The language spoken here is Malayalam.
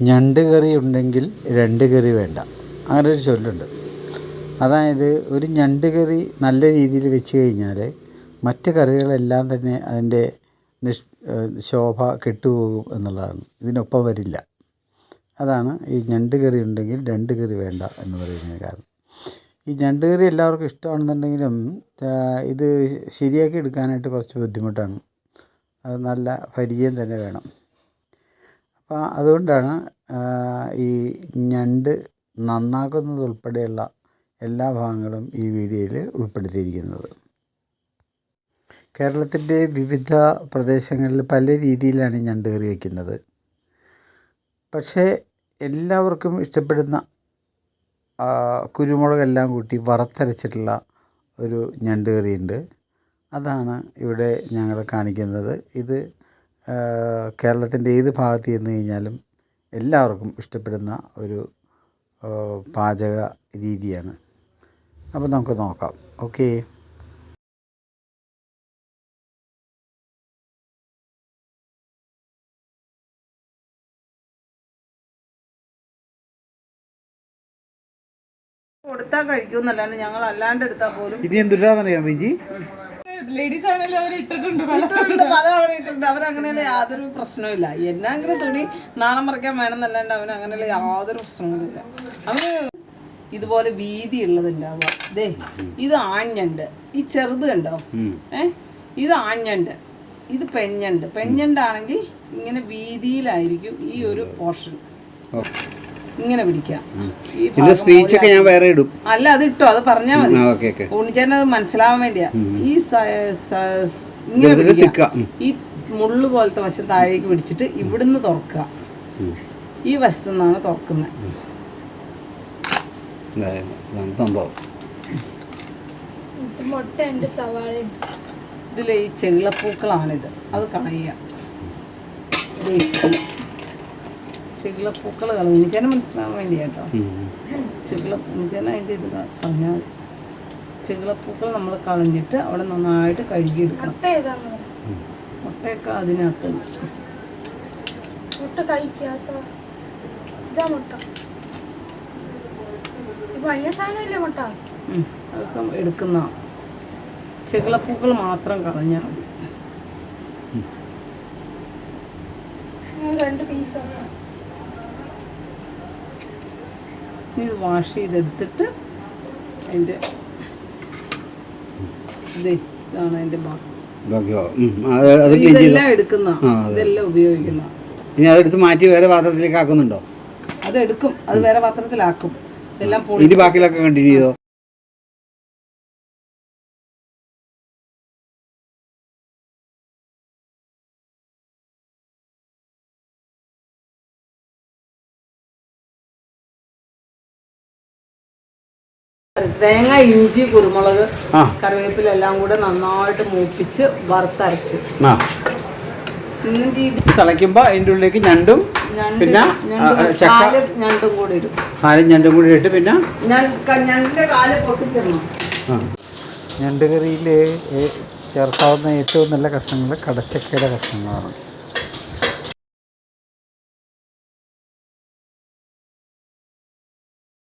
ഞണ്ട് കറി ഉണ്ടെങ്കിൽ രണ്ട് കറി വേണ്ട. അങ്ങനെ ഒരു ചൊല്ലുണ്ട്. അതായത് ഒരു ഞണ്ട് കറി നല്ല രീതിയിൽ വെച്ച് കഴിഞ്ഞാൽ മറ്റ് കറികളെല്ലാം തന്നെ അതിന്റെ നിഷ് ശോഭ കെട്ടുപോകും എന്നുള്ളതാണ്. ഇതിനൊപ്പം വരില്ല. അതാണ് ഈ ഞണ്ട് കറി ഉണ്ടെങ്കിൽ രണ്ട് കറി വേണ്ട എന്ന് പറയുന്നതിന് കാരണം. ഈ ഞണ്ട് കറി എല്ലാവർക്കും ഇഷ്ടമാണെന്നുണ്ടെങ്കിലും ഇത് ശരിയാക്കി എടുക്കാനായിട്ട് കുറച്ച് ബുദ്ധിമുട്ടാണ്. അത് നല്ല പരിചയം തന്നെ വേണം. അപ്പോൾ അതുകൊണ്ടാണ് ഈ ഞണ്ട് നന്നാക്കുന്നത് ഉൾപ്പെടെയുള്ള എല്ലാ ഭാഗങ്ങളും ഈ വീഡിയോയിൽ ഉൾപ്പെടുത്തിയിരിക്കുന്നത്. കേരളത്തിന്റെ വിവിധ പ്രദേശങ്ങളിൽ പല രീതിയിലാണ് ഞണ്ട് കറി വയ്ക്കുന്നത്. പക്ഷേ എല്ലാവർക്കും ഇഷ്ടപ്പെടുന്ന കുരുമുളകെല്ലാം കൂട്ടി വറുത്തരച്ചിട്ടുള്ള ഒരു ഞണ്ട് കറിയുണ്ട്. അതാണ് ഇവിടെ ഞങ്ങൾ കാണിക്കുന്നത്. ഇത് കേരളത്തിന്റെ ഏത് ഭാഗത്ത് ചെന്ന് കഴിഞ്ഞാലും എല്ലാവർക്കും ഇഷ്ടപ്പെടുന്ന ഒരു പാചക രീതിയാണ്. അപ്പോൾ നമുക്ക് നോക്കാം. ഓക്കേ. കൊടുത്താൽ കഴിക്കും എന്നല്ലാണ്ട് ഞങ്ങൾ അല്ലാണ്ട് എടുത്താൽ പോലും ഇനി എന്തുണ്ടാന്നറിയാം ബിജി ലേഡീസ് ആണെങ്കിലും അവർ ഇട്ടിട്ടുണ്ട് ഇട്ടിട്ടുണ്ട്, പല അവിടെ ഇട്ടിട്ടുണ്ട്. അവരങ്ങനെയല്ല യാതൊരു പ്രശ്നവുമില്ല എന്നെങ്കിലും തുണി നാണം മറിക്കാൻ വേണമെന്നല്ലാണ്ട് അവന് അങ്ങനെയുള്ള യാതൊരു പ്രശ്നവുമില്ല അവന് ഇതുപോലെ വീതി ഉള്ളതുണ്ടാവുക. ദേ ഇത് ആഞ്ഞണ്ട്. ഈ ചെറുത് കണ്ടോ? ഏ? ഇത് ആഞ്ഞണ്ട്. ഇത് പെഞ്ഞണ്ട്. പെഞ്ഞണ്ടാണെങ്കിൽ ഇങ്ങനെ വീതിയിലായിരിക്കും ഈ ഒരു പോർഷൻ. ഇങ്ങനെ പിടിക്കാം ഇതിന്റെ സ്പീച്ചൊക്കെ ഞാൻ വേറെ ഇടും. അല്ല അത് ഇട്ടോ അത് പറഞ്ഞാ മതി. ആ ഓക്കെ ഓക്കെ. ഉണ്ണിച്ചേട്ടൻ അത് മനസ്സിലാവാൻ വേണ്ടിയാ. ഈ ഇങ്ങനെ പിടിക്കുക. ഈ മുള്ളു പോലത്തെ വശം താഴേക്ക് പിടിച്ചിട്ട് ഇവിടുന്ന് തുറക്കുക. ഈ വശത്തു നിന്നാണ് തുറക്കുന്നത്. ഇതിലെ സംഭവം. ഈ ചെകിളപ്പൂക്കളാണിത് അത് കളയുക. വേസ്റ്റ്. ചെകിളപ്പൂക്കൾ കളഞ്ഞു. ഉണ്ണിച്ചേട്ടൻ മനസ്സിലാവാൻ വേണ്ടി കേട്ടോ ചെകിള ഉണ്ണിച്ചേട്ടൻ അതിന്റെ ഇത് പറഞ്ഞാൽ മതി. ചെകിളപ്പൂക്കൾ നമ്മൾ കളഞ്ഞിട്ട് അവിടെ നന്നായിട്ട് കഴുകി എടുക്കണം ഏതാണ് മുട്ടയൊക്കെ അതിനകത്ത് മുട്ട കഴിക്കാത്ത ഇതാ മുട്ട. ഇപ്പൊ അന്യ സാധനമില്ലേ മുട്ട? ഉം. അതൊക്കെ എടുക്കുന്ന ചെകിളപ്പൂക്കൾ മാത്രം കളഞ്ഞാൽ മതി. പീസ് രണ്ട് പീസാണ്. ഇനി ഇത് വാഷ് ചെയ്തെടുത്തിട്ട് അതിന്റെ ഇതേ ഇതാണ് അതിന്റെ ബാക്കി ഇതെല്ലാം എടുക്കുന്ന. ഇതെല്ലാം ഉപയോഗിക്കുന്ന. ഇനി അതെടുത്ത് മാറ്റി വേറെ പാത്രത്തിലേക്ക് ആക്കുന്നുണ്ടോ? അതെടുക്കും. അത് വേറെ പാത്രത്തിലാക്കും. ഇതെല്ലാം ഇനി ബാക്കിയുള്ളതൊക്കെ കണ്ടിന്യൂ ചെയ്തോ? തേങ്ങ ഇഞ്ചി കുരുമുളക് കറിവേപ്പില എല്ലാം കൂടെ നന്നായിട്ട് മൂപ്പിച്ച് വറുത്തരച്ച്. തിളയ്ക്കുമ്പോ അതിന്റെ അതിന്റെ ഉള്ളിലേക്ക് ഞണ്ടും പിന്നെ ചക്ക ഞണ്ടും കൂടി ഇടും. കാലും ഞണ്ടും കൂടി ഇട്ട് പിന്നെ? ഞാൻ ഞണ്ടിന്റെ കാൽ പൊട്ടിച്ചിടണം. ഞണ്ട് കറിയിൽ ചേർക്കാവുന്ന ഏറ്റവും നല്ല കഷ്ണങ്ങൾ കടച്ചക്കയുടെ കഷ്ണങ്ങളാണ്.